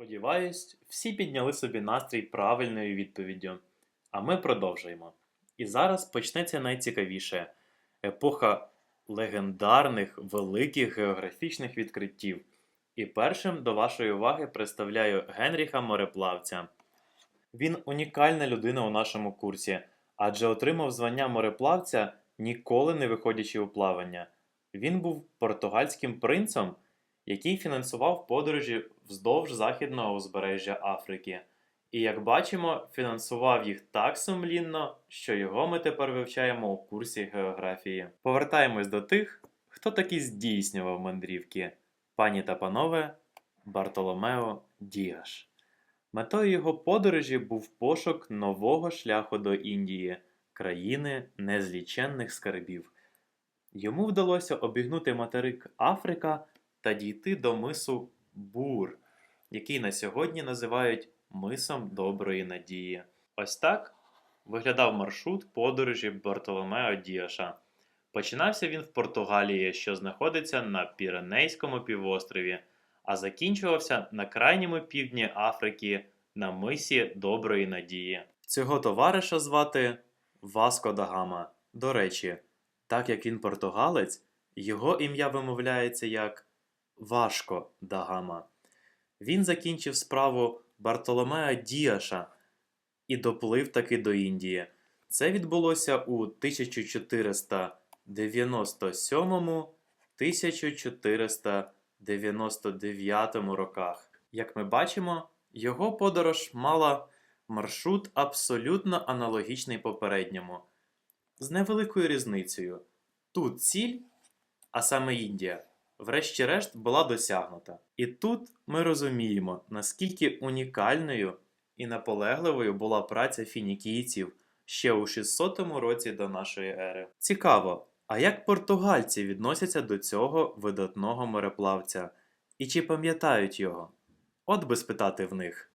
Сподіваюсь, всі підняли собі настрій правильною відповіддю. А ми продовжуємо. І зараз почнеться найцікавіше епоха легендарних великих географічних відкриттів. І першим до вашої уваги представляю Генріха Мореплавця. Він унікальна людина у нашому курсі, адже отримав звання мореплавця ніколи не виходячи у плавання. Він був португальським принцем, який фінансував подорожі вздовж західного узбережжя Африки. І як бачимо, фінансував їх так сумлінно, що його ми тепер вивчаємо у курсі географії. Повертаємось до тих, хто таки здійснював мандрівки. Пані та панове, Бартоломео Діаш. Метою його подорожі був пошук нового шляху до Індії, країни незліченних скарбів. Йому вдалося обігнути материк Африка та дійти до мису Бур, який на сьогодні називають мисом Доброї Надії. Ось так виглядав маршрут подорожі Бартоломео Діаша. Починався він в Португалії, що знаходиться на Піренейському півострові, а закінчувався на крайньому півдні Африки на мисі Доброї Надії. Цього товариша звати Васко да Гама. До речі, так як він португалець, його ім'я вимовляється як Важко да Гама. Він закінчив справу Бартоломеа Діаша і доплив таки до Індії. Це відбулося у 1497-1499 роках. Як ми бачимо, його подорож мала маршрут абсолютно аналогічний попередньому, з невеликою різницею. Тут ціль, а саме Індія, врешті-решт була досягнута. І тут ми розуміємо, наскільки унікальною і наполегливою була праця фінікійців ще у 600 році до нашої ери. Цікаво, а як португальці відносяться до цього видатного мореплавця? І чи пам'ятають його? От би спитати в них.